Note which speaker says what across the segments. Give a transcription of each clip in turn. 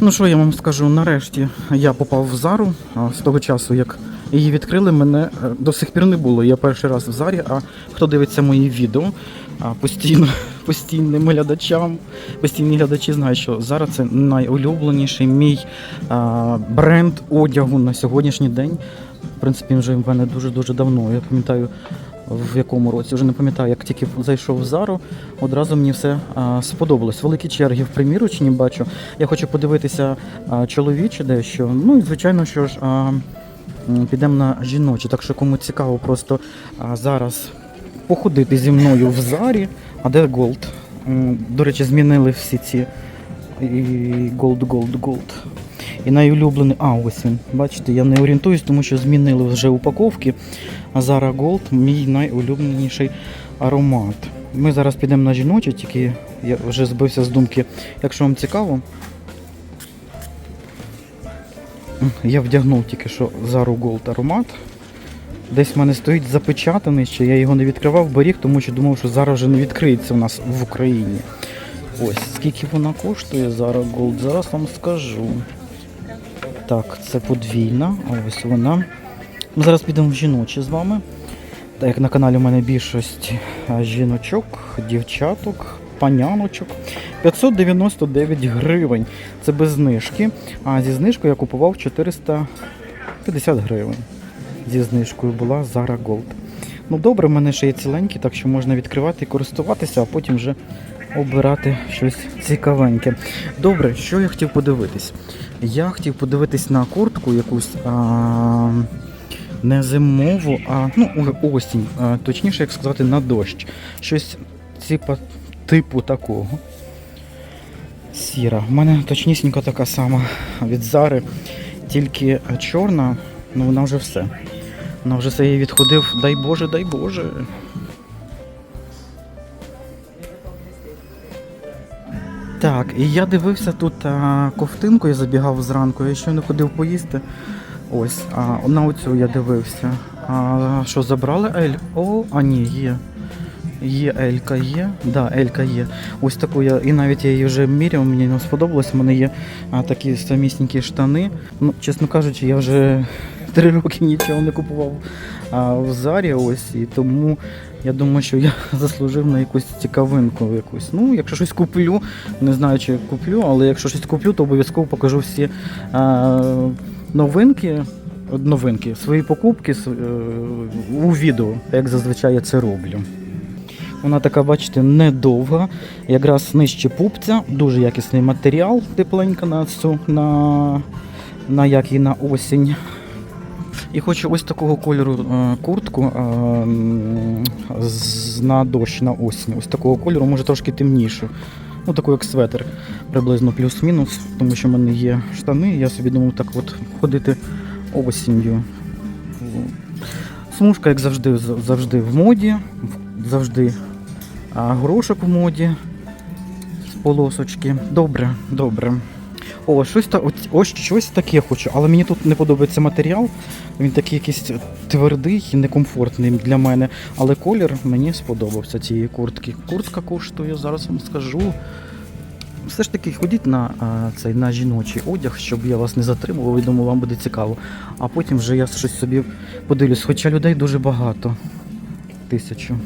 Speaker 1: Ну що я вам скажу, нарешті я попав в Зару. З того часу, як її відкрили, мене е, до сих пір не було. Я перший раз в Зарі, а хто дивиться мої відео, постійно, постійним глядачам, постійні глядачі знають, що Зара це найулюбленіший мій бренд одягу на сьогоднішній день. В принципі, вже в мене дуже-дуже давно. Я пам'ятаю, в якому році, вже не пам'ятаю, як тільки зайшов в Зару, одразу мені все а, сподобалось. Великі черги в примірочні бачу. Я хочу подивитися а, чоловіче дещо. Ну і звичайно, що ж. А, Підемо на жіночі, так що кому цікаво просто а, зараз походити зі мною в зарі. А де Голд? До речі, змінили всі ці і Голд, Голд, Голд. І найулюблений. А, ось він. Бачите, я не орієнтуюсь, тому що змінили вже упаковки. А Zara Gold мій найулюбленіший аромат. Ми зараз підемо на жіночі, тільки я вже збився з думки. Якщо вам цікаво, я вдягнув тільки що Zara Gold аромат. Десь в мене стоїть запечатаний, ще я його не відкривав, беріг, тому що думав, що зараз вже не відкриється у нас в Україні. Ось, скільки вона коштує Zara Gold, зараз вам скажу. Так, це подвійна, ось вона. Ми зараз підемо в жіночі з вами. Так як на каналі у мене більшість жіночок, дівчаток, паняночок. 599 гривень. Це без знижки. А зі знижкою я купував 450 гривень. Зі знижкою була Zara Gold. Ну добре, в мене ще є ціленькі, так що можна відкривати і користуватися, а потім вже обирати щось цікавеньке. Добре, що я хотів подивитись? Я хотів подивитись на куртку якусь. А... Не зимову, а ну осінь, а, точніше, як сказати, на дощ. Щось типа, типу такого. Сіра. У мене точнісінько така сама від Зари, тільки чорна, ну вона вже все. Вона вже все її відходив. Дай Боже, дай Боже. Так, і я дивився тут а, ковтинку, я забігав зранку, я ще не ходив поїсти. Ось, а на оцю я дивився. А що забрали Ель? О, а ні, є. Є Елька, є. Да, Елька є. Ось таку я, і навіть я її вже міряв, мені не сподобалось. У мене є а, такі самісінькі штани. Ну, чесно кажучи, я вже три роки нічого не купував а, в Зарі. Ось, і тому я думаю, що я заслужив на якусь цікавинку. якусь. Ну, якщо щось куплю, не знаю, чи куплю, але якщо щось куплю, то обов'язково покажу всі. А, новинки, новинки, свої покупки е, у відео, як зазвичай я це роблю. Вона така, бачите, недовга, якраз нижче пупця, дуже якісний матеріал, тепленька на цю, на, на як і на осінь. І хочу ось такого кольору е, куртку е, на дощ, на осінь. Ось такого кольору, може трошки темнішу. Ну, таку як светр, приблизно плюс-мінус, тому що в мене є штани, я собі думав так от ходити осінню. Смужка, як завжди, завжди в моді, завжди а, горошок в моді з полосочки. Добре, добре. О, щось, та, ось, ось щось таке хочу, але мені тут не подобається матеріал. Він такий якийсь твердий і некомфортний для мене. Але колір мені сподобався цієї куртки. Куртка коштує, зараз вам скажу. Все ж таки ходіть на а, цей на жіночий одяг, щоб я вас не затримував і думаю, вам буде цікаво. А потім вже я щось собі подивлюсь. Хоча людей дуже багато. Тисячу.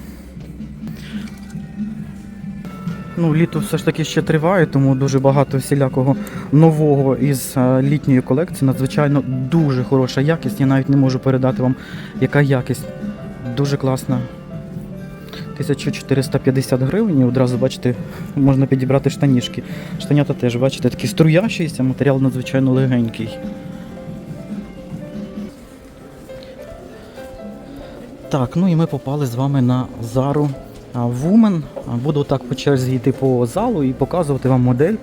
Speaker 1: Ну, літо все ж таки ще триває, тому дуже багато всілякого нового із е, літньої колекції. Надзвичайно дуже хороша якість. Я навіть не можу передати вам, яка якість. Дуже класна. 1450 гривень і одразу бачите, можна підібрати штанішки. Штанята теж, бачите, такі струящіся, матеріал надзвичайно легенький. Так, ну і ми попали з вами на Зару Woman. Буду так по черзі йти по залу і показувати вам модель,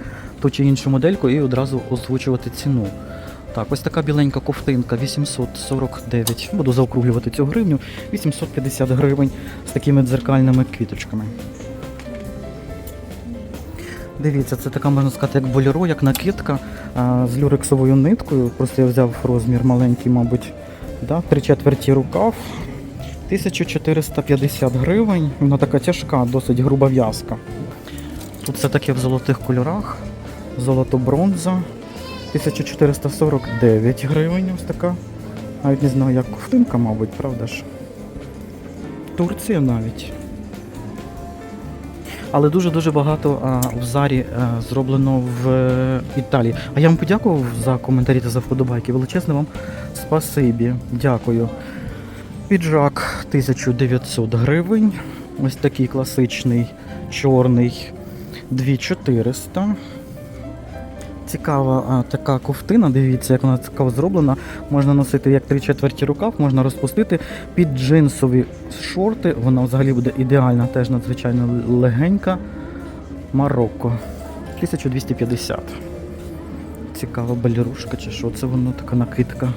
Speaker 1: ту чи іншу модельку, і одразу озвучувати ціну. Так, ось така біленька ковтинка 849. Буду заокруглювати цю гривню. 850 гривень з такими дзеркальними квіточками. Дивіться, це така можна сказати, як боліро, як накидка а, з люрексовою ниткою. Просто я взяв розмір маленький, мабуть, да, три четверті рукав. 1450 гривень. Вона така тяжка, досить груба в'язка. Тут все таке в золотих кольорах. Золото бронза. 1449 гривень ось така. Навіть не знаю, як ковтинка, мабуть, правда ж? Турція навіть. Але дуже-дуже багато а, в зарі а, зроблено в е, Італії. А я вам подякував за коментарі та за вподобайки. Величезне вам спасибі. Дякую. Піджак 1900 гривень. Ось такий класичний чорний 2400. Цікава а, така ковтина, дивіться, як вона цікаво зроблена. Можна носити як 3 четверті рукав, можна розпустити під джинсові шорти. Вона взагалі буде ідеальна, теж надзвичайно легенька. Марокко. 1250. Цікава балерушка чи що? Це воно така накидка.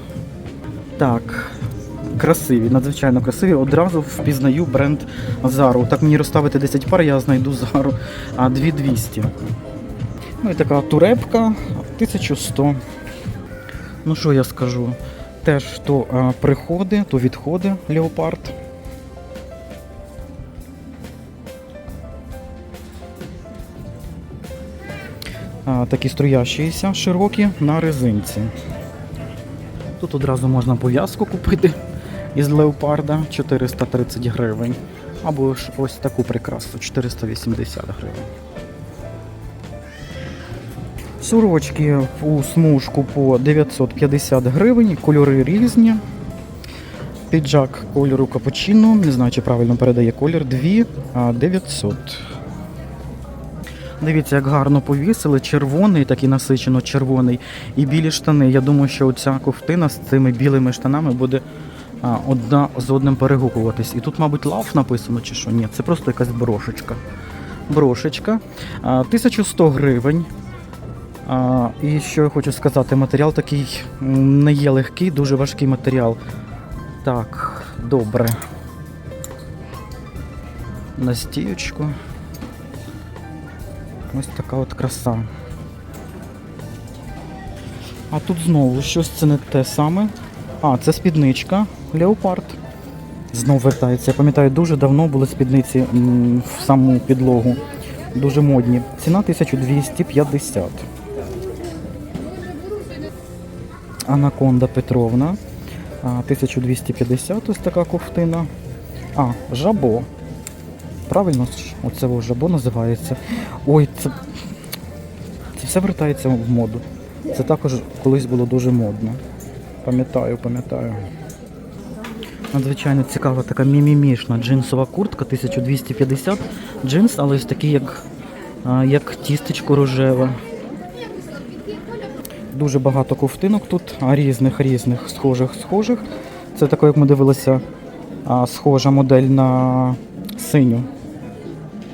Speaker 1: Так. Красиві, надзвичайно красиві. Одразу впізнаю бренд Зару. Так мені розставити 10 пар, я знайду Зару а 2200. Ну і така турепка 1100. Ну що я скажу? Теж то а, приходи, то відходи Леопард. А, такі струящіся широкі на резинці. Тут одразу можна пов'язку купити із леопарда 430 гривень. Або ж ось таку прикрасу 480 гривень. Сорочки у смужку по 950 гривень, кольори різні. Піджак кольору капучино, не знаю, чи правильно передає колір, 2 900. Дивіться, як гарно повісили. Червоний, такий насичено червоний, і білі штани. Я думаю, що ця ковтина з цими білими штанами буде одна з одним перегукуватись. І тут, мабуть, лав написано чи що? Ні, це просто якась брошечка. Брошечка. А, 1100 гривень. І що я хочу сказати, матеріал такий не є легкий, дуже важкий матеріал. Так, добре. На стіючку. Ось така от краса. А тут знову щось це не те саме. А, це спідничка Леопард. Знову вертається. Я пам'ятаю, дуже давно були спідниці в саму підлогу. Дуже модні. Ціна 1250. Анаконда Петровна. 1250 ось така ковтина. А, жабо. Правильно, оце жабо називається. Ой, це, це все вертається в моду. Це також колись було дуже модно. Пам'ятаю, пам'ятаю. Надзвичайно цікава така мімімішна джинсова куртка 1250. Джинс, але ось такий, як, як тістечко рожеве. Дуже багато ковтинок тут, різних різних схожих схожих. Це таке, як ми дивилися, схожа модель на синю.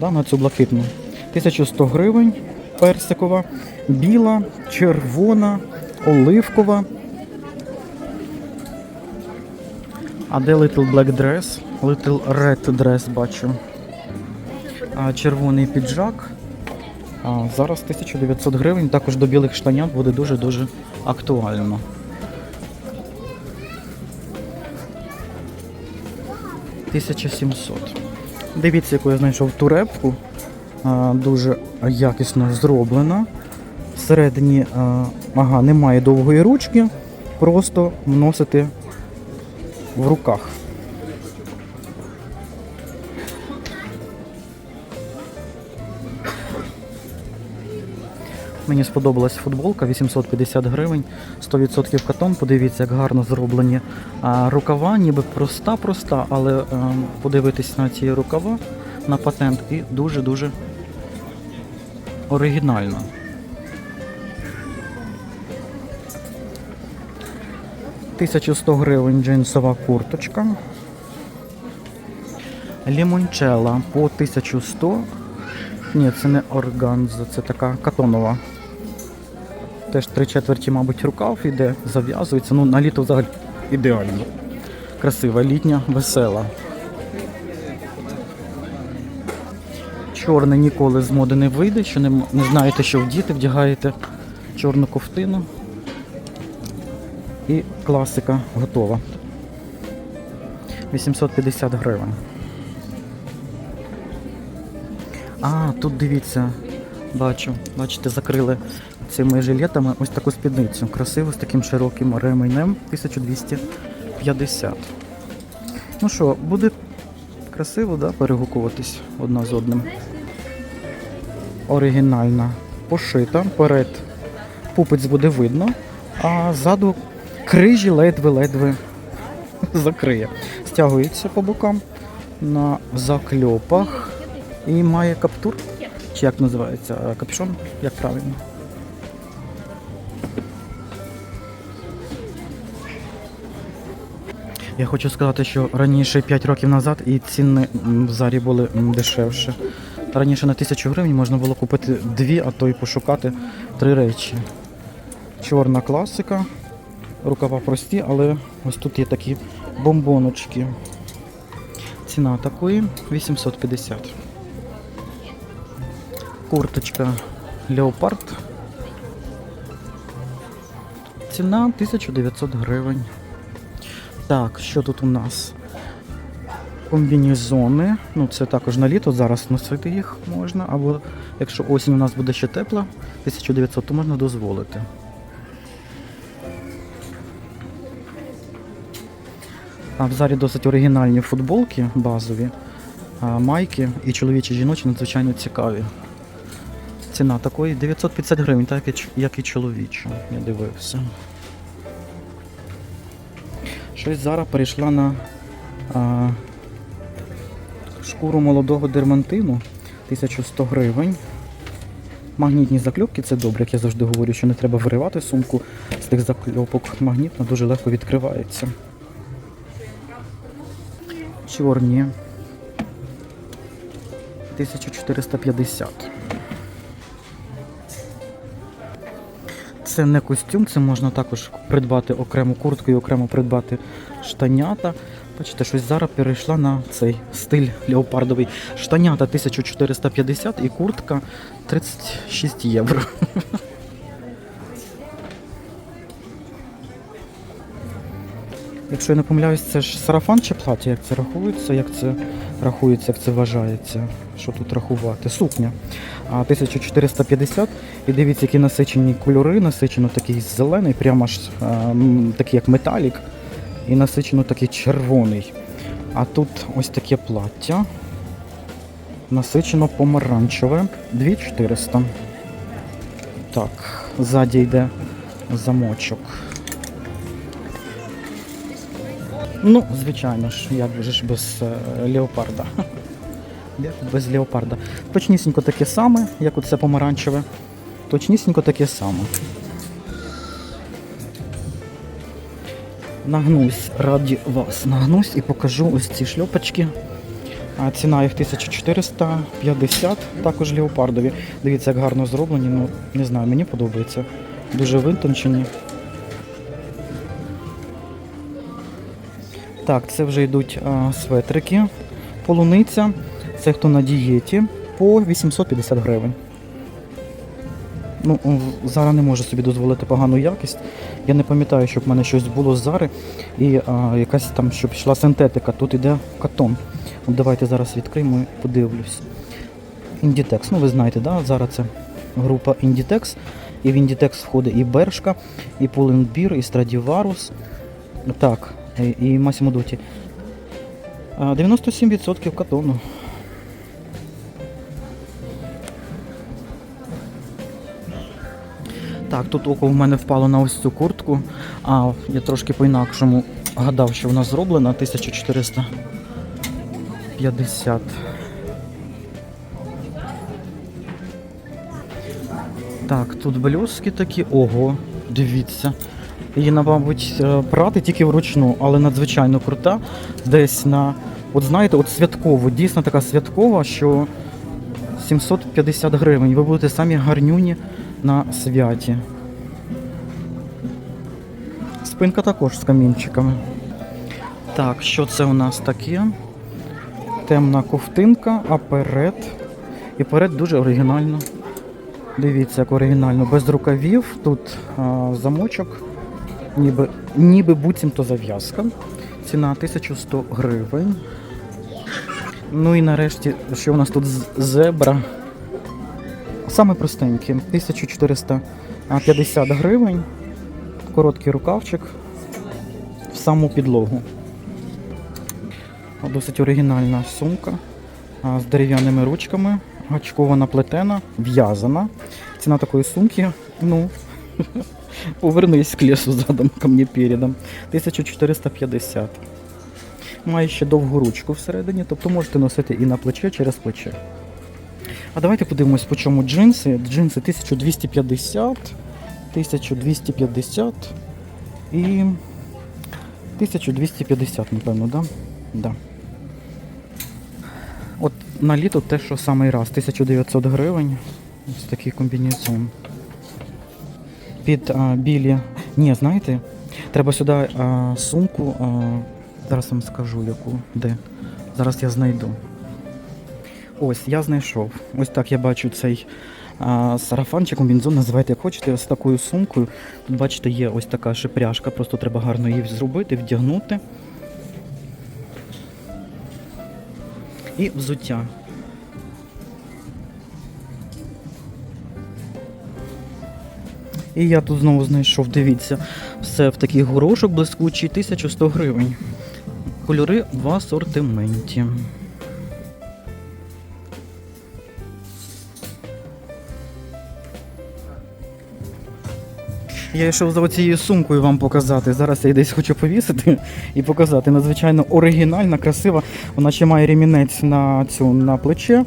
Speaker 1: Да, на цю блакитну. 1100 гривень персикова, біла, червона, оливкова. А де Little Black Dress? Little Red Dress бачу. А, червоний піджак. А, зараз 1900 гривень. Також до білих штанят буде дуже-дуже актуально. Тисяча сімсот. Дивіться, яку я знайшов турепку. А, дуже якісно зроблена. Всередині а, ага, немає довгої ручки, просто носити в руках. Мені сподобалась футболка 850 гривень, 100% катон. Подивіться, як гарно зроблені а, рукава, ніби проста-проста, але а, подивитись на ці рукава на патент і дуже-дуже оригінально. Тисячу сто гривень джинсова курточка. Лімончела по 1100. Ні, це не органза, це така катонова. Теж три четверті, мабуть, рукав іде, зав'язується. Ну, на літо взагалі ідеально. Красива, літня, весела. Чорне ніколи з моди не вийде, що не, не знаєте, що вдіти, вдягаєте чорну ковтину. І класика готова. 850 гривень. А, тут дивіться, бачу, бачите, закрили цими жилетами ось таку спідницю. Красиву з таким широким ременем 1250. Ну що, буде красиво, да, перегукуватись одна з одним. Оригінальна пошита. Перед пупець буде видно, а ззаду крижі ледве-ледве закриє. Стягується по бокам на закльопах і має каптур. Чи як називається? Е, Капюшон? Як правильно? Я хочу сказати, що раніше 5 років назад і ціни в зарі були дешевше. Раніше на тисячу гривень можна було купити дві, а то й пошукати три речі. Чорна класика, рукава прості, але ось тут є такі бомбоночки. Ціна такої 850. Курточка Леопард. Ціна 1900 гривень. Так, що тут у нас? Комбінезони. Ну, це також на літо, зараз носити їх можна. Або якщо осінь у нас буде ще тепла, 1900, то можна дозволити. А в зарі досить оригінальні футболки базові, майки і чоловічі і жіночі надзвичайно цікаві. Ціна такої 950 гривень, так як і чоловіча. Я дивився. Щось зараз перейшла на а, шкуру молодого дермантину 1100 гривень. Магнітні закльопки це добре, як я завжди говорю, що не треба виривати сумку з тих закльопок. Магнітна дуже легко відкривається. Чорні. 1450. Це не костюм, це можна також придбати окрему куртку і окремо придбати штанята. Бачите, щось зараз перейшла на цей стиль леопардовий. Штанята 1450 і куртка 36 євро. Якщо я не помиляюсь, це ж сарафан чи плаття, як це рахується, як це рахується, як це вважається. Що тут рахувати? Сукня. 1450. І дивіться, які насичені кольори, насичено такий зелений, прямо аж такий як металік, і насичено такий червоний. А тут ось таке плаття. Насичено помаранчеве. 2400. Так, ззаді йде замочок. Ну, звичайно ж, як же ж без е, леопарда. Без леопарда. Точнісінько таке саме, як оце помаранчеве. Точнісінько таке саме. Нагнусь раді вас. Нагнусь і покажу ось ці шльопочки. Ціна їх 1450, також леопардові. Дивіться, як гарно зроблені. Ну, не знаю, мені подобається. Дуже витончені. Так, це вже йдуть а, светрики. Полуниця. Це хто на дієті по 850 гривень. Ну, зараз не можу собі дозволити погану якість. Я не пам'ятаю, щоб в мене щось було з зари і а, якась там, щоб йшла синтетика. Тут іде катон. От давайте зараз відкриємо і подивлюсь. Inditex, ну ви знаєте, да? зараз це група Inditex. І в Inditex входить і Бершка, і Pull&Bear, і Stradivarius. Так, і, і Massimo Dutti. А, 97% катону. Так, тут око в мене впало на ось цю куртку. А я трошки по-інакшому гадав, що вона зроблена 1450. Так, тут блюзки такі. Ого, дивіться. Її, мабуть, е, прати тільки вручну, але надзвичайно крута. Десь на. От знаєте, от святково, дійсно така святкова, що 750 гривень. Ви будете самі гарнюні на святі. Спинка також з камінчиками. Так, що це у нас таке? Темна ковтинка, а перед. І перед дуже оригінально. Дивіться, як оригінально. Без рукавів. Тут а, замочок. Ніби, ніби буцімто зав'язка. Ціна 1100 гривень. Ну і нарешті, що у нас тут зебра. Саме простенькі, 1400 а, 50 гривень. Короткий рукавчик в саму підлогу. Досить оригінальна сумка з дерев'яними ручками, гачкована плетена, в'язана. Ціна такої сумки, ну, повернись к лісу задом, ко мені передом. 1450. Має ще довгу ручку всередині, тобто можете носити і на плече через плече. А давайте подивимось, по чому джинси. Джинси 1250, 1250 і 1250, напевно, да? Да. От на літо те, що самий раз, 1900 гривень. Ось такий комбінезон. Під а, білі. Ні, знаєте, треба сюди а, сумку. А, зараз вам скажу яку, де. Зараз я знайду. Ось, я знайшов. Ось так я бачу цей а, сарафан чи комбінзон, називайте як хочете, з такою сумкою. Тут, бачите, є ось така шипряжка, просто треба гарно її зробити, вдягнути. І взуття. І я тут знову знайшов, дивіться, все в такий горошок блискучий, 1100 гривень. Кольори в асортименті. Я йшов за цією сумкою вам показати. Зараз я її десь хочу повісити і показати. Надзвичайно оригінальна, красива. Вона ще має ремінець на цю на плече.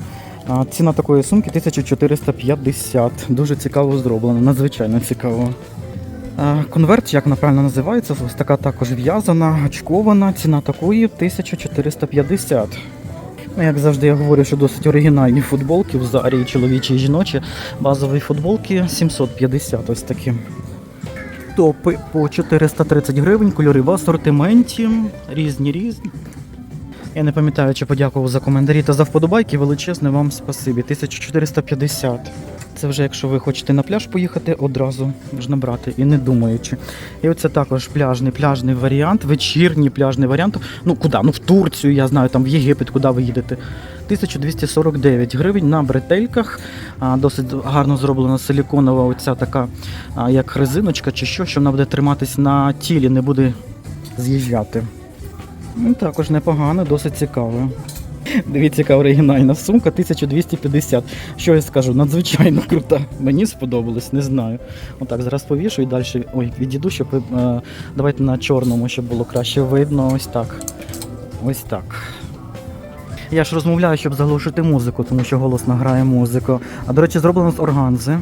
Speaker 1: Ціна такої сумки 1450. Дуже цікаво зроблено, надзвичайно цікаво. Конверт, як правильно називається, ось така також в'язана, гачкована. Ціна такої 1450. Ну, як завжди, я говорю, що досить оригінальні футболки в зарі, чоловічі і жіночі. Базові футболки 750 ось такі. Топи по 430 гривень, кольори в асортименті, різні різні. Я не пам'ятаю, чи подякував за коментарі та за вподобайки. Величезне вам спасибі. 1450. Це вже якщо ви хочете на пляж поїхати, одразу можна брати і не думаючи. І оце також пляжний пляжний варіант, вечірній пляжний варіант. Ну куди? Ну в Турцію, я знаю, там в Єгипет, куди ви їдете. 1249 гривень на бретельках. Досить гарно зроблена силіконова, оця така, як резиночка чи що, що вона буде триматись на тілі, не буде з'їжджати. Ну, також непогано, досить цікаво. Дивіться, яка оригінальна сумка 1250. Що я скажу, надзвичайно крута. Мені сподобалось, не знаю. Отак, зараз повішу і далі ой, відійду, щоб е, давайте на чорному, щоб було краще видно. Ось так. Ось так. Я ж розмовляю, щоб заглушити музику, тому що голосно грає музику. А до речі, зроблено з органзи.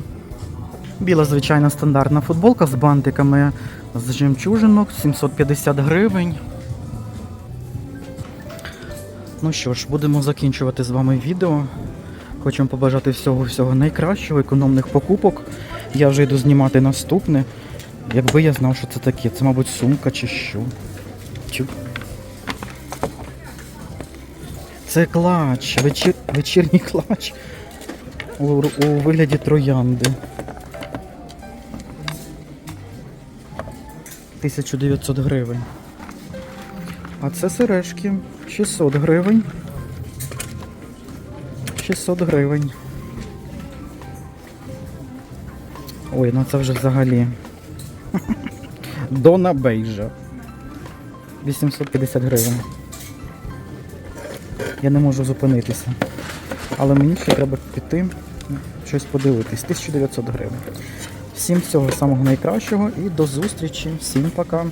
Speaker 1: Біла звичайна стандартна футболка з бантиками з жемчужинок, 750 гривень. Ну що ж, будемо закінчувати з вами відео. Вам побажати всього-всього найкращого, економних покупок. Я вже йду знімати наступне. Якби я знав, що це таке. Це, мабуть, сумка чи що. Чу. Це клач, вечір... вечірній клач у, у вигляді троянди. 1900 гривень. А це сережки 600 гривень. 600 гривень. Ой, ну це вже взагалі. Дона Бейжа. 850 гривень. Я не можу зупинитися. Але мені ще треба піти щось подивитись. 1900 гривень. Всім всього самого найкращого і до зустрічі. Всім пока.